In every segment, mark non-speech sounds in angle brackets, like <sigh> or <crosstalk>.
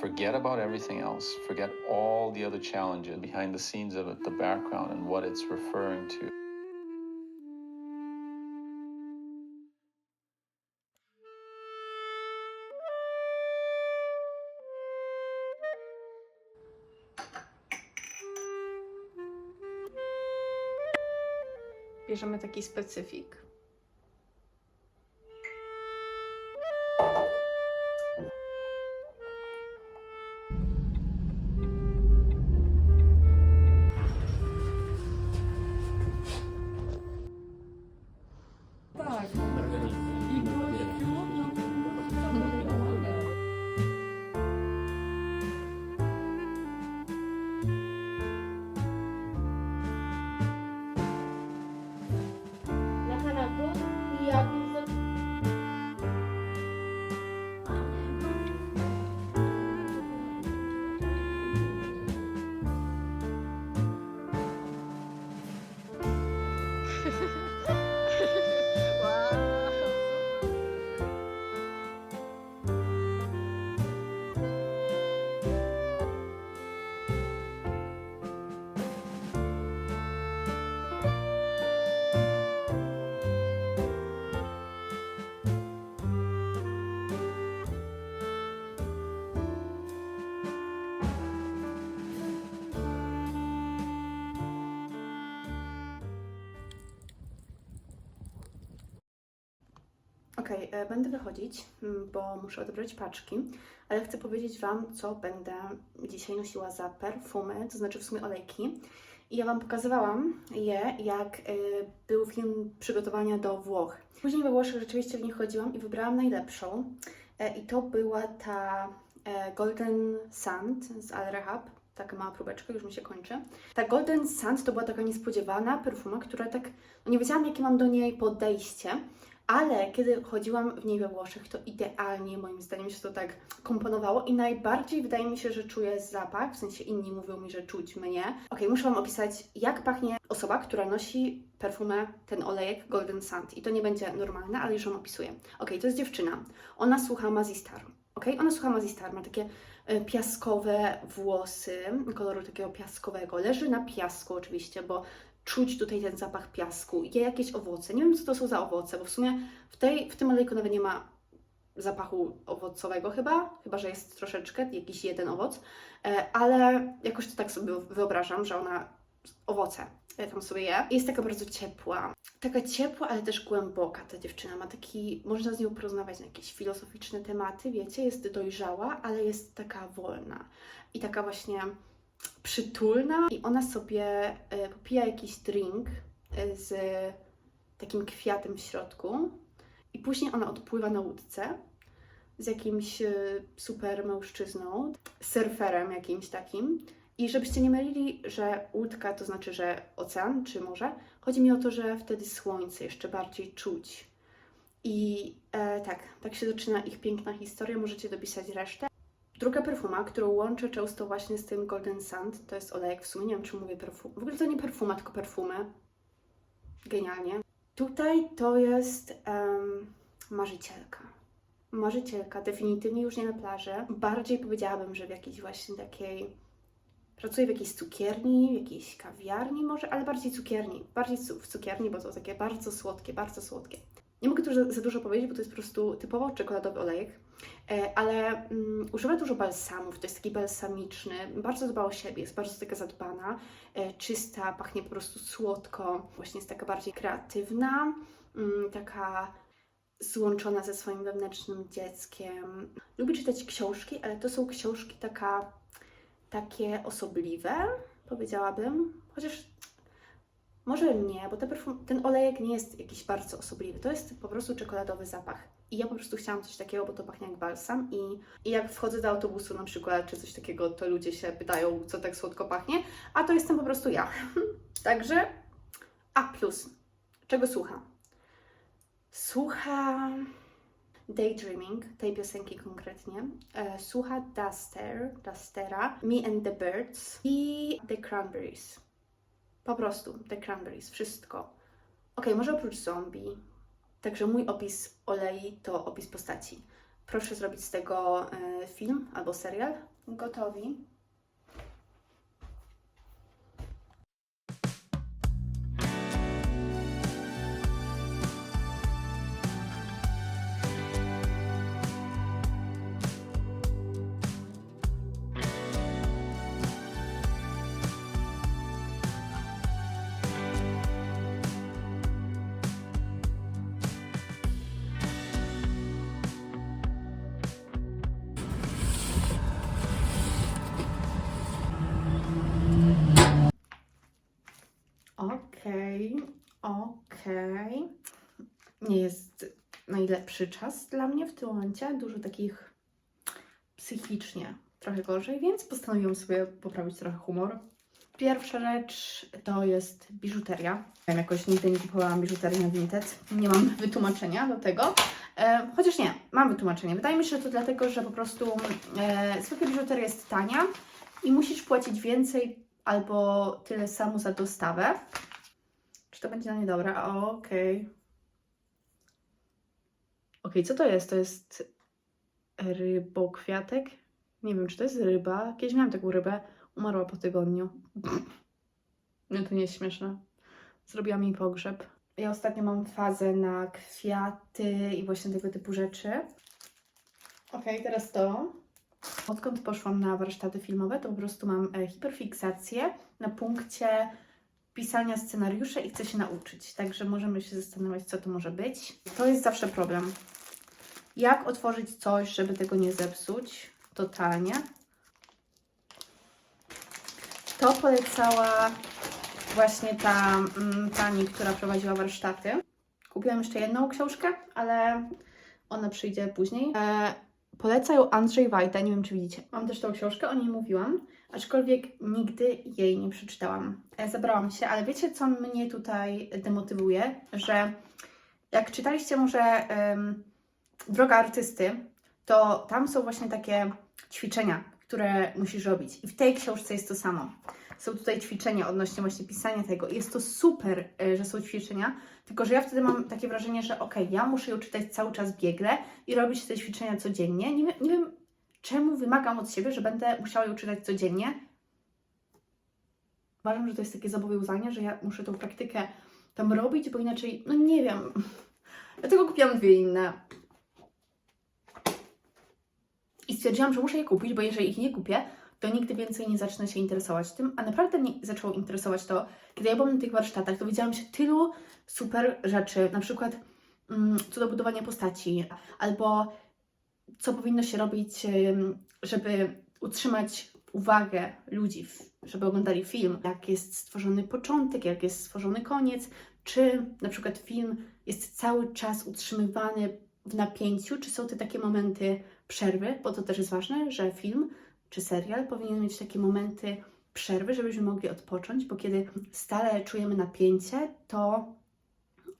Forget about everything else. Forget all the other challenges behind the scenes of it, the background, and what it's referring to. Bierzemy taki specyfik. Okej, e, będę wychodzić, mm, bo muszę odebrać paczki, ale chcę powiedzieć Wam, co będę dzisiaj nosiła za perfumy, to znaczy w sumie olejki. I ja Wam pokazywałam je, jak e, był film przygotowania do Włoch. Później we Włoszech rzeczywiście w nich chodziłam i wybrałam najlepszą. E, I to była ta Golden Sand z Al Rehab. Taka mała próbeczka, już mi się kończy. Ta Golden Sand to była taka niespodziewana perfuma, która tak, no nie wiedziałam jakie mam do niej podejście, ale kiedy chodziłam w niej we Włoszech, to idealnie moim zdaniem się to tak komponowało i najbardziej wydaje mi się, że czuję zapach, w sensie inni mówią mi, że czuć mnie. Ok, muszę Wam opisać, jak pachnie osoba, która nosi perfumę, ten olejek Golden Sand. I to nie będzie normalne, ale już Wam opisuję. Ok, to jest dziewczyna. Ona słucha Mazistar. Ok, ona słucha Mazistar, ma takie e, piaskowe włosy, koloru takiego piaskowego. Leży na piasku oczywiście, bo czuć tutaj ten zapach piasku, je jakieś owoce. Nie wiem, co to są za owoce, bo w sumie w, tej, w tym olejku nawet nie ma zapachu owocowego chyba, chyba, że jest troszeczkę, jakiś jeden owoc, e, ale jakoś to tak sobie wyobrażam, że ona owoce tam sobie je. Jest taka bardzo ciepła. Taka ciepła, ale też głęboka ta dziewczyna. Ma taki, można z nią porozmawiać na jakieś filozoficzne tematy, wiecie, jest dojrzała, ale jest taka wolna. I taka właśnie przytulna i ona sobie e, popija jakiś drink e, z takim kwiatem w środku i później ona odpływa na łódce z jakimś e, super mężczyzną, surferem jakimś takim. I żebyście nie mylili, że łódka to znaczy, że ocean czy morze, chodzi mi o to, że wtedy słońce jeszcze bardziej czuć. I e, tak, tak się zaczyna ich piękna historia, możecie dopisać resztę. Druga perfuma, którą łączę często właśnie z tym Golden Sand, to jest olejek, w sumie nie wiem, czy mówię perfum. W ogóle to nie perfuma, tylko perfumy. Genialnie. Tutaj to jest em, marzycielka. Marzycielka, definitywnie już nie na plaży. Bardziej powiedziałabym, że w jakiejś właśnie takiej... Pracuję w jakiejś cukierni, w jakiejś kawiarni może, ale bardziej cukierni. Bardziej w cukierni, bo to takie bardzo słodkie, bardzo słodkie. Nie mogę tu za, dużo powiedzieć, bo to jest po prostu typowo czekoladowy olejek. E, ale mm, używa dużo balsamów, to jest taki balsamiczny, bardzo dba o siebie, jest bardzo taka zadbana, e, czysta, pachnie po prostu słodko, właśnie jest taka bardziej kreatywna, mm, taka złączona ze swoim wewnętrznym dzieckiem. Lubi czytać książki, ale to są książki taka, takie osobliwe, powiedziałabym, chociaż może nie, bo te perfum, ten olejek nie jest jakiś bardzo osobliwy. To jest po prostu czekoladowy zapach. I ja po prostu chciałam coś takiego, bo to pachnie jak balsam. I, I jak wchodzę do autobusu na przykład, czy coś takiego, to ludzie się pytają, co tak słodko pachnie. A to jestem po prostu ja. <laughs> Także A plus. Czego słucham? Słucha Daydreaming, tej piosenki konkretnie. E, słucha Duster, Dustera, Me and the Birds i The Cranberries. Po prostu The Cranberries, wszystko. Ok, może oprócz zombie. Także mój opis olei to opis postaci. Proszę zrobić z tego e, film albo serial. Gotowi? Nie jest najlepszy czas dla mnie w tym momencie. Dużo takich psychicznie trochę gorzej, więc postanowiłam sobie poprawić trochę humor. Pierwsza rzecz to jest biżuteria. Ja jakoś nigdy nie kupowałam biżuterii na Vinted. Nie mam wytłumaczenia do tego. E, chociaż nie, mam wytłumaczenie. Wydaje mi się, że to dlatego, że po prostu e, biżuteria jest tania i musisz płacić więcej albo tyle samo za dostawę. Czy to będzie na nie dobre? Okej. Okej, co to jest? To jest rybokwiatek? Nie wiem, czy to jest ryba. Kiedyś miałam taką rybę. Umarła po tygodniu. <laughs> No to nie jest śmieszne. Zrobiłam jej pogrzeb. Ja ostatnio mam fazę na kwiaty i właśnie tego typu rzeczy. Okej, teraz to. Odkąd poszłam na warsztaty filmowe, to po prostu mam e, hiperfiksację na punkcie pisania scenariuszy i chcę się nauczyć. Także możemy się zastanawiać, co to może być. To jest zawsze problem. Jak otworzyć coś, żeby tego nie zepsuć totalnie? To polecała właśnie ta mm, pani, która prowadziła warsztaty. Kupiłam jeszcze jedną książkę, ale ona przyjdzie później. E, Andrzej Wajda, nie wiem czy widzicie. Mam też tą książkę, o niej mówiłam, aczkolwiek nigdy jej nie przeczytałam. E, zabrałam się, ale wiecie co mnie tutaj demotywuje? Że jak czytaliście może Droga Artysty, to tam są właśnie takie ćwiczenia, które musisz robić. I w tej książce jest to samo. Są tutaj ćwiczenia odnośnie właśnie pisania tego. Jest to super, e, że są ćwiczenia, tylko że ja wtedy mam takie wrażenie, że okej, ja muszę ją czytać cały czas biegle i robić te ćwiczenia codziennie. Nie, nie wiem, czemu wymagam od siebie, że będę musiała ją czytać codziennie. Uważam, że to jest takie zobowiązanie, że ja muszę tą praktykę tam robić, bo inaczej, no nie wiem. <laughs> Dlatego kupiłam dwie inne. I stwierdziłam, że muszę je kupić, bo jeżeli ich nie kupię, to nigdy więcej nie zacznę się interesować tym. A naprawdę mnie zaczęło interesować to, kiedy ja byłam na tych warsztatach, dowiedziałam się tylu super rzeczy, na przykład mm, co do budowania postaci, albo co powinno się robić, żeby utrzymać uwagę ludzi, żeby oglądali film, jak jest stworzony początek, jak jest stworzony koniec, czy na przykład film jest cały czas utrzymywany w napięciu, czy są te takie momenty przerwy, bo to też jest ważne, że film czy serial powinien mieć takie momenty przerwy, żebyśmy mogli odpocząć, bo kiedy stale czujemy napięcie, to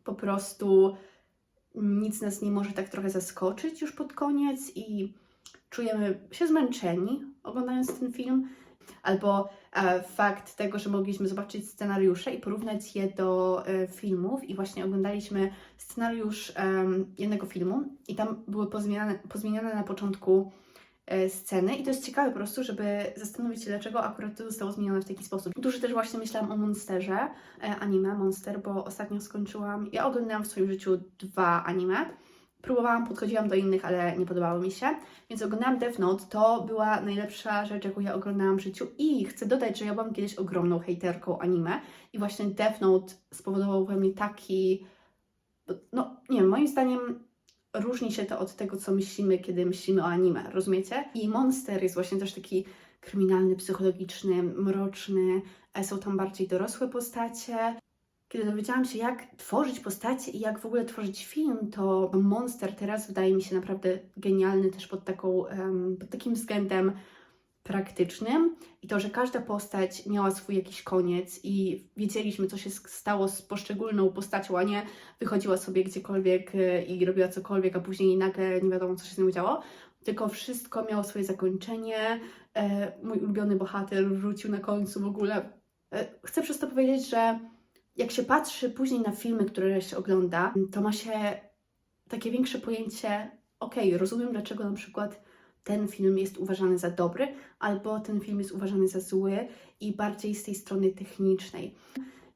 po prostu nic nas nie może tak trochę zaskoczyć już pod koniec i czujemy się zmęczeni oglądając ten film. Albo e, fakt tego, że mogliśmy zobaczyć scenariusze i porównać je do e, filmów, i właśnie oglądaliśmy scenariusz em, jednego filmu, i tam były pozmieniane, pozmieniane na początku e, sceny, i to jest ciekawe po prostu, żeby zastanowić się, dlaczego akurat to zostało zmienione w taki sposób. Dużo też właśnie myślałam o Monsterze, e, anime Monster, bo ostatnio skończyłam, ja oglądałam w swoim życiu dwa anime. Próbowałam, podchodziłam do innych, ale nie podobały mi się. Więc oglądałam Death Note. To była najlepsza rzecz, jaką ja oglądałam w życiu. I chcę dodać, że ja byłam kiedyś ogromną hejterką anime. I właśnie Death Note spowodował we mnie taki... No, nie wiem, moim zdaniem różni się to od tego, co myślimy, kiedy myślimy o anime, rozumiecie? I Monster jest właśnie też taki kryminalny, psychologiczny, mroczny. e, Są tam bardziej dorosłe postacie. Kiedy dowiedziałam się, jak tworzyć postacie i jak w ogóle tworzyć film, to Monster teraz wydaje mi się naprawdę genialny też pod, taką, pod takim względem praktycznym. I to, że każda postać miała swój jakiś koniec i wiedzieliśmy, co się stało z poszczególną postacią, a nie wychodziła sobie gdziekolwiek e, i robiła cokolwiek, a później nagle nie wiadomo, co się z nią działo. Tylko wszystko miało swoje zakończenie. E, mój ulubiony bohater wrócił na końcu w ogóle. E, chcę przez to powiedzieć, że jak się patrzy później na filmy, które się ogląda, to ma się takie większe pojęcie, okej, rozumiem dlaczego na przykład ten film jest uważany za dobry, albo ten film jest uważany za zły i bardziej z tej strony technicznej.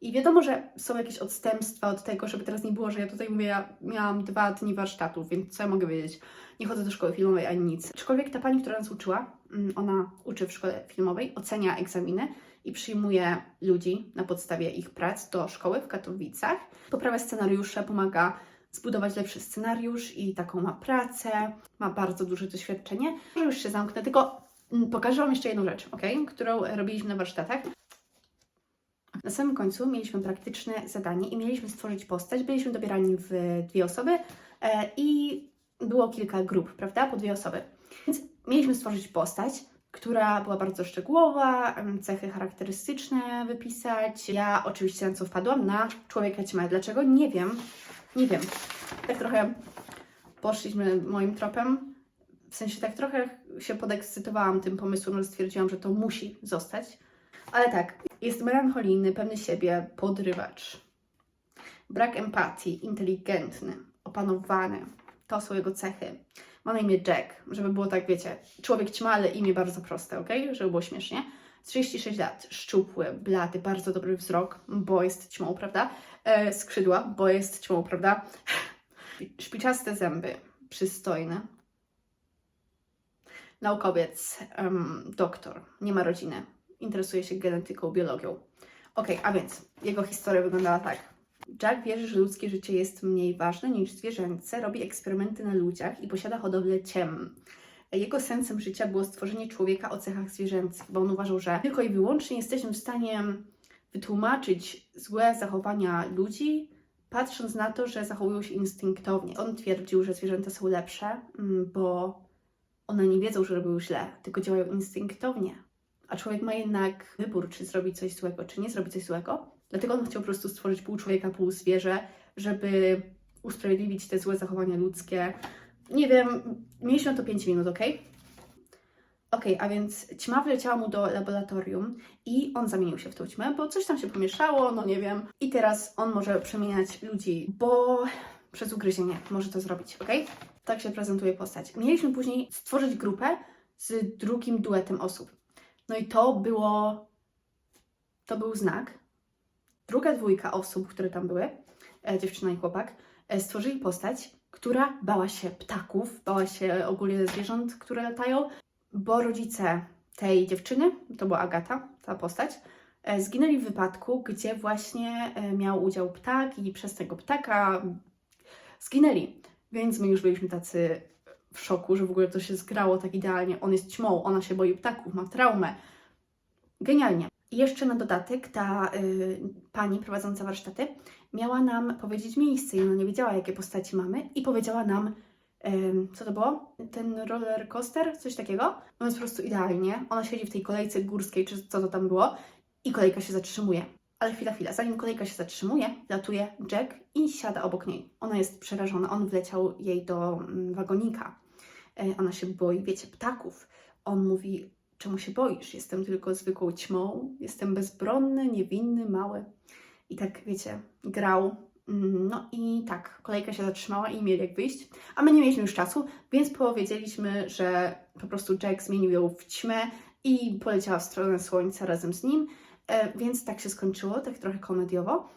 I wiadomo, że są jakieś odstępstwa od tego, żeby teraz nie było, że ja tutaj mówię, ja miałam dwa dni warsztatów, więc co ja mogę wiedzieć? Nie chodzę do szkoły filmowej ani nic. Aczkolwiek ta pani, która nas uczyła, mm, ona uczy w szkole filmowej, ocenia egzaminy i przyjmuje ludzi na podstawie ich prac do szkoły w Katowicach. Poprawia scenariusze, pomaga zbudować lepszy scenariusz i taką ma pracę, ma bardzo duże doświadczenie. Może już się zamknę, tylko mm, pokażę Wam jeszcze jedną rzecz, ok? Którą robiliśmy na warsztatach. Na samym końcu mieliśmy praktyczne zadanie i mieliśmy stworzyć postać. Byliśmy dobierani w dwie osoby e, i było kilka grup, prawda? Po dwie osoby. Więc mieliśmy stworzyć postać, która była bardzo szczegółowa, cechy charakterystyczne wypisać. Ja oczywiście na co wpadłam? Na człowieka ćmę. Dlaczego? Nie wiem. Nie wiem. Tak trochę poszliśmy moim tropem. W sensie tak trochę się podekscytowałam tym pomysłem, że stwierdziłam, że to musi zostać. Ale tak, jest melancholijny, pewny siebie, podrywacz. Brak empatii, inteligentny, opanowany. To są jego cechy. Ma na imię Jack, żeby było tak, wiecie, człowiek ćma, ale imię bardzo proste, ok? Żeby było śmiesznie. 36 lat, szczupły, blady, bardzo dobry wzrok, bo jest ćmą, prawda? E, skrzydła, bo jest ćmą, prawda? <laughs> Szpiczaste zęby, przystojny. Naukowiec, em, doktor, nie ma rodziny, interesuje się genetyką, biologią. Ok, a więc jego historia wyglądała tak. Jack wierzy, że ludzkie życie jest mniej ważne niż zwierzęce, robi eksperymenty na ludziach i posiada hodowlę ciem. Jego sensem życia było stworzenie człowieka o cechach zwierzęcych, bo on uważał, że tylko i wyłącznie jesteśmy w stanie wytłumaczyć złe zachowania ludzi, patrząc na to, że zachowują się instynktownie. On twierdził, że zwierzęta są lepsze, mm, bo one nie wiedzą, że robią źle, tylko działają instynktownie. A człowiek ma jednak wybór, czy zrobi coś złego, czy nie zrobi coś złego. Dlatego on chciał po prostu stworzyć pół człowieka, pół zwierzę, żeby usprawiedliwić te złe zachowania ludzkie. Nie wiem, mieliśmy na to 5 minut, ok? Ok, a więc ćma wleciała mu do laboratorium i on zamienił się w tą ćmę, bo coś tam się pomieszało, no nie wiem. I teraz on może przemieniać ludzi, bo przez ugryzienie może to zrobić, ok? Tak się prezentuje postać. Mieliśmy później stworzyć grupę z drugim duetem osób. No i to było. To był znak. Druga dwójka osób, które tam były, e, dziewczyna i chłopak, e, stworzyli postać, która bała się ptaków, bała się ogólnie zwierząt, które latają, bo rodzice tej dziewczyny, to była Agata, ta postać, e, zginęli w wypadku, gdzie właśnie miał udział ptak i przez tego ptaka zginęli. Więc my już byliśmy tacy w szoku, że w ogóle to się zgrało tak idealnie. On jest ćmą, ona się boi ptaków, ma traumę. Genialnie. I jeszcze na dodatek ta y, pani prowadząca warsztaty miała nam powiedzieć miejsce i ona nie wiedziała, jakie postaci mamy i powiedziała nam, ym, co to było? Ten roller coaster? Coś takiego? No jest po prostu idealnie. Ona siedzi w tej kolejce górskiej, czy co to tam było i kolejka się zatrzymuje. Ale chwila, chwila, zanim kolejka się zatrzymuje, latuje Jack i siada obok niej. Ona jest przerażona, on wleciał jej do mm, wagonika. E, Ona się boi, wiecie, ptaków. On mówi, czemu się boisz? Jestem tylko zwykłą ćmą, jestem bezbronny, niewinny, mały. I tak, wiecie, grał. Mm, No i tak, kolejka się zatrzymała i mieli jak wyjść. A my nie mieliśmy już czasu, więc powiedzieliśmy, że po prostu Jack zmienił ją w ćmę i poleciała w stronę słońca razem z nim. E, Więc tak się skończyło, tak trochę komediowo.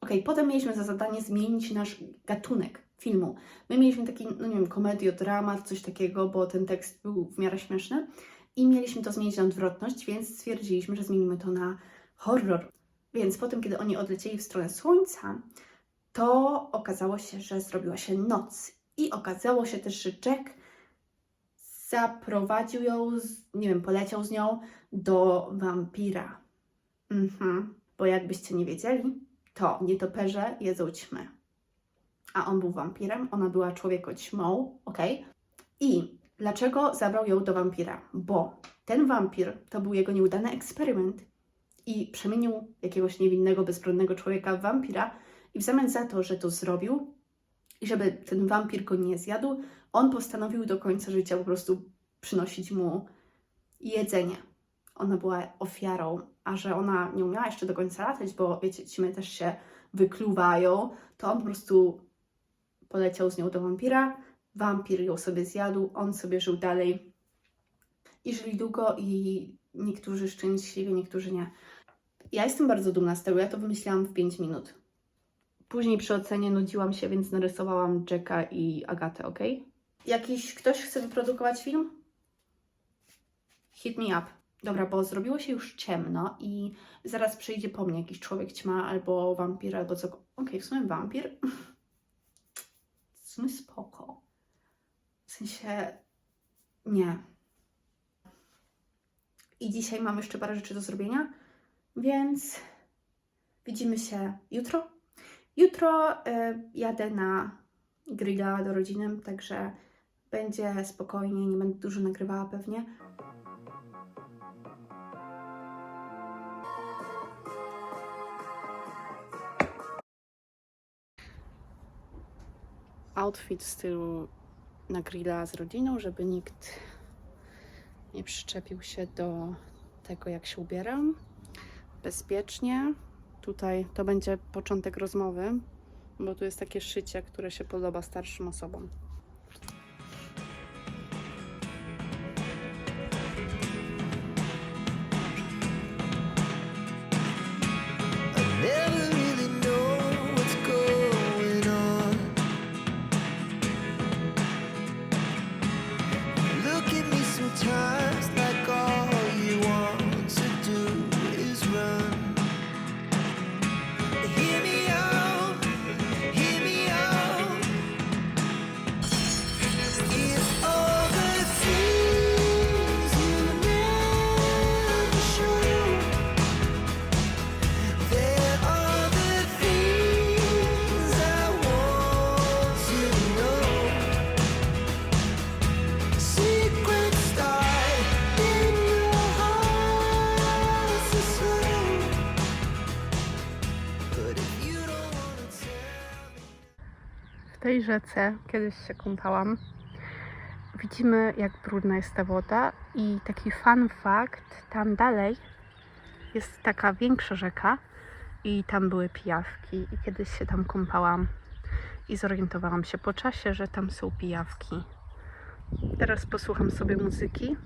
Okej, potem mieliśmy za zadanie zmienić nasz gatunek filmu. My mieliśmy taki, no nie wiem, komediodramat, coś takiego, bo ten tekst był w miarę śmieszny. I mieliśmy to zmienić na odwrotność, więc stwierdziliśmy, że zmienimy to na horror. Więc potem, kiedy oni odlecieli w stronę słońca, to okazało się, że zrobiła się noc. I okazało się też, że Jack zaprowadził ją, z, nie wiem, poleciał z nią do wampira. Mhm. Bo jakbyście nie wiedzieli, to nietoperze jedzą ćmy. A on był wampirem, ona była człowiekoćmą, ok? I dlaczego zabrał ją do wampira? Bo ten wampir to był jego nieudany eksperyment i przemienił jakiegoś niewinnego, bezbronnego człowieka w wampira i w zamian za to, że to zrobił i żeby ten wampir go nie zjadł, on postanowił do końca życia po prostu przynosić mu jedzenie. Ona była ofiarą, a że ona nie umiała jeszcze do końca latać, bo wiecie, ćmy też się wykluwają, to on po prostu poleciał z nią do wampira wampir ją sobie zjadł, on sobie żył dalej i żyli długo i niektórzy szczęśliwie, niektórzy nie. Ja jestem bardzo dumna z tego, ja to wymyśliłam w 5 minut. Później przy ocenie nudziłam się, więc narysowałam Jacka i Agatę, ok? Jakiś ktoś chce wyprodukować film? Hit me up. Dobra, bo zrobiło się już ciemno i zaraz przyjdzie po mnie jakiś człowiek ćma albo wampir, albo co. Okej, w sumie wampir. <laughs> W sumie spoko. W sensie nie. I dzisiaj mam jeszcze parę rzeczy do zrobienia, więc widzimy się jutro. Jutro y, jadę na grilla do rodziny, także będzie spokojnie, nie będę dużo nagrywała pewnie. Outfit stylu na grilla z rodziną, żeby nikt nie przyczepił się do tego, jak się ubieram. Bezpiecznie. Tutaj to będzie początek rozmowy, bo tu jest takie szycie, które się podoba starszym osobom. Rzece kiedyś się kąpałam. Widzimy, jak brudna jest ta woda i taki fun fact, tam dalej jest taka większa rzeka i tam były pijawki i kiedyś się tam kąpałam i zorientowałam się po czasie, że tam są pijawki. Teraz posłucham sobie muzyki.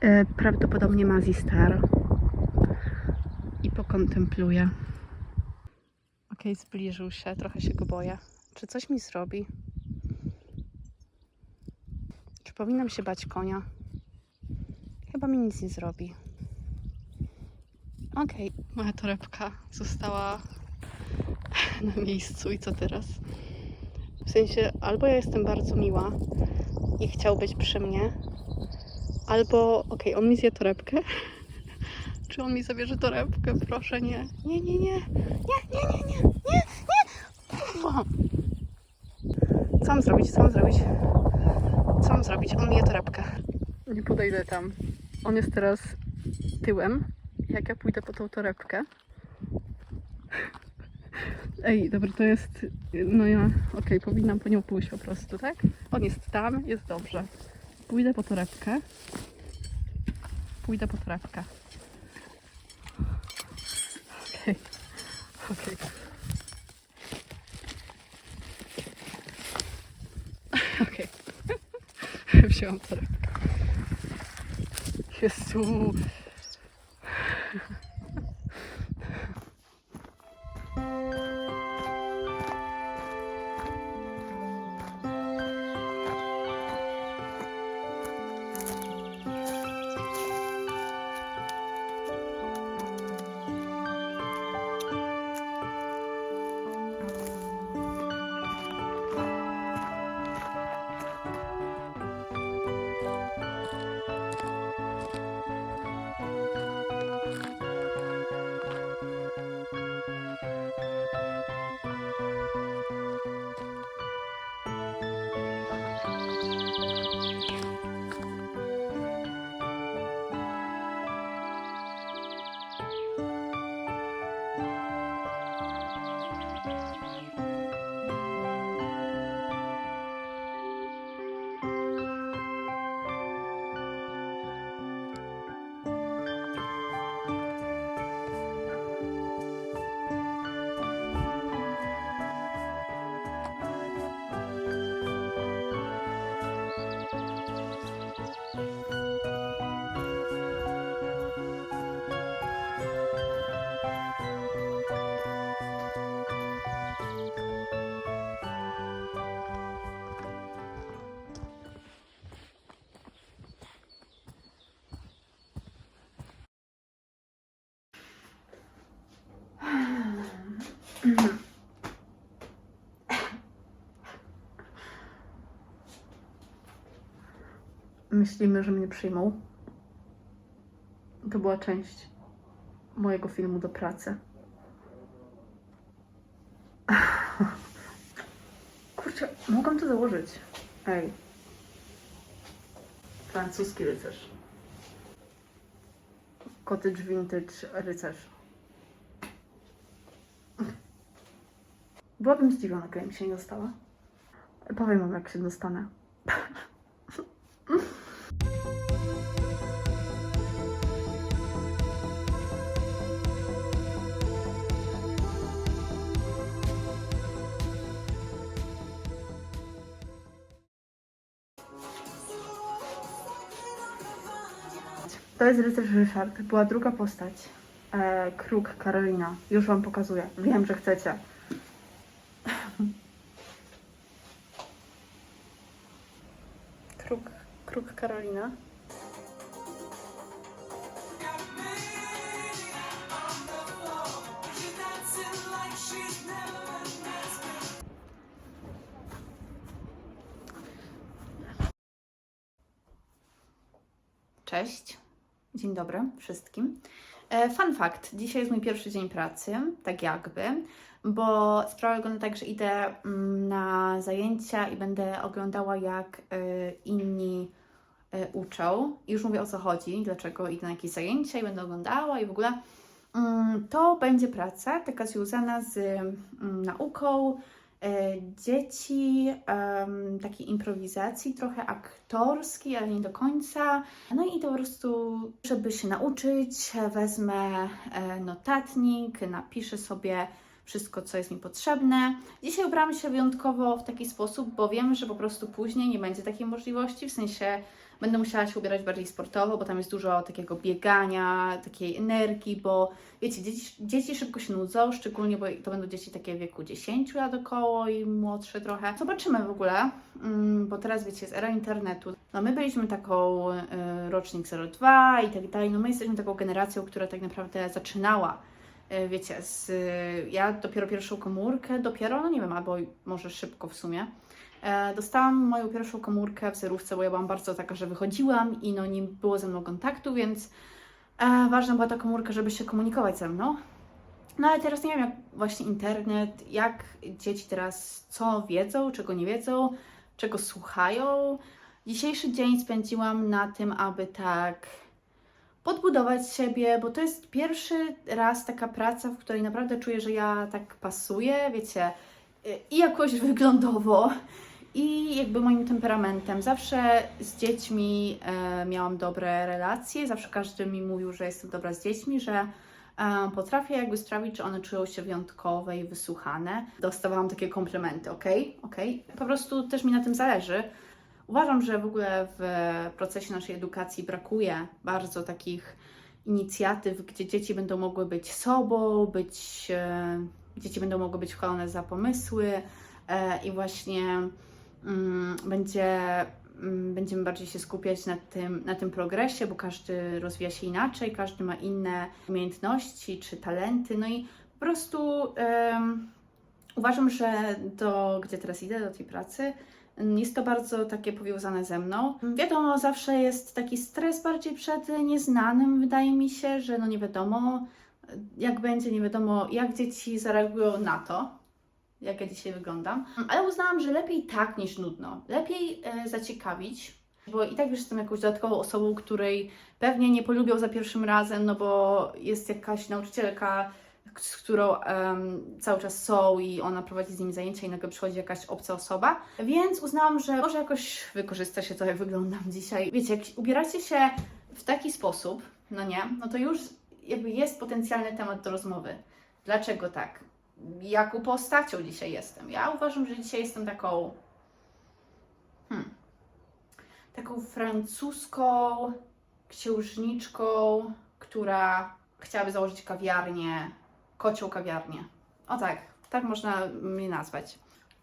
E, Prawdopodobnie Mazzy Star i pokontempluję. Okej, zbliżył się, trochę się go boję. Czy coś mi zrobi? Czy powinnam się bać konia? Chyba mi nic nie zrobi. Okej, moja torebka została na miejscu i co teraz? W sensie, albo ja jestem bardzo miła i chciał być przy mnie, albo, okej, on mi zje torebkę. <laughs> Czy on mi zabierze torebkę? Proszę, nie, nie. Nie, nie, nie, nie, nie, nie. Kurwa. Co mam zrobić? Co mam zrobić? Co mam zrobić? On je torebkę. Nie podejdę tam. On jest teraz tyłem. Jak ja pójdę po tą torebkę. Ej, dobra, to jest. No ja. Okej, powinnam po nią pójść po prostu, tak? On jest tam, jest dobrze. Pójdę po torebkę. Pójdę po torebkę. Okej. Okej. Okej. Şu an tarafta. Myślimy, że mnie przyjmą. To była część mojego filmu do pracy. <laughs> Kurczę, mogłam to założyć. Ej. Francuski rycerz. Cottage vintage rycerz. Byłabym zdziwiona, gdybym się nie dostała. Powiem wam, jak się dostanę. To jest rycerz Ryszard. Była druga postać. E, kruk Karolina. Już wam pokazuję. Wiem, że chcecie. <laughs> Kruk, kruk Karolina. Cześć. Dzień dobry wszystkim. E, Fun fact. Dzisiaj jest mój pierwszy dzień pracy, tak jakby, bo sprawa wygląda tak, że idę mm, na zajęcia i będę oglądała, jak e, inni e, uczą. I już mówię o co chodzi, dlaczego idę na jakieś zajęcia i będę oglądała i w ogóle. Mm, To będzie praca taka związana z mm, nauką dzieci, em, takiej improwizacji, trochę aktorskiej, ale nie do końca. No i to po prostu, żeby się nauczyć, wezmę e, notatnik, napiszę sobie wszystko, co jest mi potrzebne. Dzisiaj ubrałam się wyjątkowo w taki sposób, bo wiem, że po prostu później nie będzie takiej możliwości, w sensie będę musiała się ubierać bardziej sportowo, bo tam jest dużo takiego biegania, takiej energii, bo wiecie, dzieci, dzieci szybko się nudzą, szczególnie, bo to będą dzieci takie w wieku 10 lat około i młodsze trochę. Zobaczymy w ogóle, mm, bo teraz wiecie, jest era internetu. No my byliśmy taką y, rocznik 02 i tak dalej, no my jesteśmy taką generacją, która tak naprawdę zaczynała y, wiecie, z, ja dopiero pierwszą komórkę, dopiero, no nie wiem, albo może szybko w sumie, Dostałam moją pierwszą komórkę w zerówce, bo ja byłam bardzo taka, że wychodziłam i no nie było ze mną kontaktu, więc e, ważna była ta komórka, żeby się komunikować ze mną. No ale teraz nie wiem, jak właśnie internet, jak dzieci teraz co wiedzą, czego nie wiedzą, czego słuchają. Dzisiejszy dzień spędziłam na tym, aby tak podbudować siebie, bo to jest pierwszy raz taka praca, w której naprawdę czuję, że ja tak pasuję, wiecie, i jakoś wyglądowo, i jakby moim temperamentem. Zawsze z dziećmi e, miałam dobre relacje, zawsze każdy mi mówił, że jestem dobra z dziećmi, że e, potrafię jakby sprawić, że one czują się wyjątkowe i wysłuchane. Dostawałam takie komplementy, ok? ok? Po prostu też mi na tym zależy. Uważam, że w ogóle w procesie naszej edukacji brakuje bardzo takich inicjatyw, gdzie dzieci będą mogły być sobą, być, e, dzieci będą mogły być chwalone za pomysły e, i właśnie będzie, mm, będziemy bardziej się skupiać na tym, na tym progresie, bo każdy rozwija się inaczej, każdy ma inne umiejętności czy talenty, no i po prostu em, uważam, że do, gdzie teraz idę, do tej pracy, jest to bardzo takie powiązane ze mną. Wiadomo, zawsze jest taki stres bardziej przed nieznanym, wydaje mi się, że no nie wiadomo jak będzie, nie wiadomo jak dzieci zareagują na to, jak ja dzisiaj wyglądam. Ale uznałam, że lepiej tak niż nudno. Lepiej e, zaciekawić, bo i tak już jestem jakąś dodatkową osobą, której pewnie nie polubią za pierwszym razem, no bo jest jakaś nauczycielka, z którą em, cały czas są i ona prowadzi z nimi zajęcia i nagle przychodzi jakaś obca osoba. Więc uznałam, że może jakoś wykorzysta się to, jak wyglądam dzisiaj. Wiecie, jak ubieracie się w taki sposób, no nie, no to już jakby jest potencjalny temat do rozmowy. Dlaczego tak? Jaką postacią dzisiaj jestem? Ja uważam, że dzisiaj jestem taką. Hmm, taką francuską księżniczką, która chciałaby założyć kawiarnię, kocią kawiarnię. O tak, tak można mnie nazwać.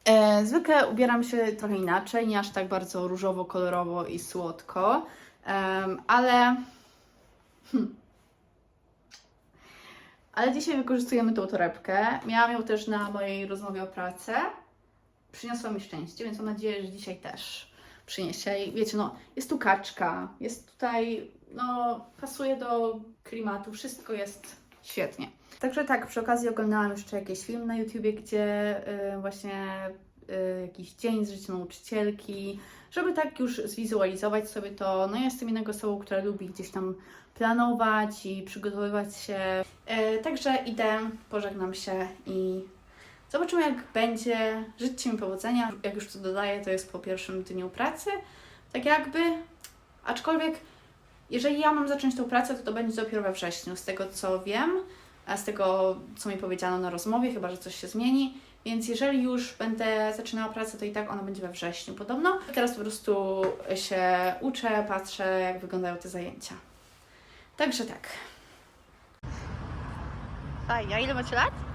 E, zwykle ubieram się trochę inaczej, nie aż tak bardzo różowo, kolorowo i słodko, Em, ale. Hmm. Ale dzisiaj wykorzystujemy tą torebkę. Miałam ją też na mojej rozmowie o pracę. Przyniosła mi szczęście, więc mam nadzieję, że dzisiaj też przyniesie. I wiecie, no, jest tu kaczka, jest tutaj, no, pasuje do klimatu, wszystko jest świetnie. Także tak, przy okazji oglądałam jeszcze jakiś film na YouTubie, gdzie y, właśnie jakiś dzień z życia nauczycielki, żeby tak już zwizualizować sobie to. No ja jestem innego osobą, która lubi gdzieś tam planować i przygotowywać się. E, także idę, pożegnam się i zobaczymy jak będzie. Życzcie mi powodzenia. Jak już to dodaję, to jest po pierwszym dniu pracy. Tak jakby, aczkolwiek jeżeli ja mam zacząć tą pracę, to to będzie dopiero we wrześniu, z tego co wiem, z tego co mi powiedziano na rozmowie, chyba że coś się zmieni. Więc jeżeli już będę zaczynała pracę, to i tak ona będzie we wrześniu podobno. Teraz po prostu się uczę, patrzę jak wyglądają te zajęcia. Także tak. Fajnie, a ile macie lat?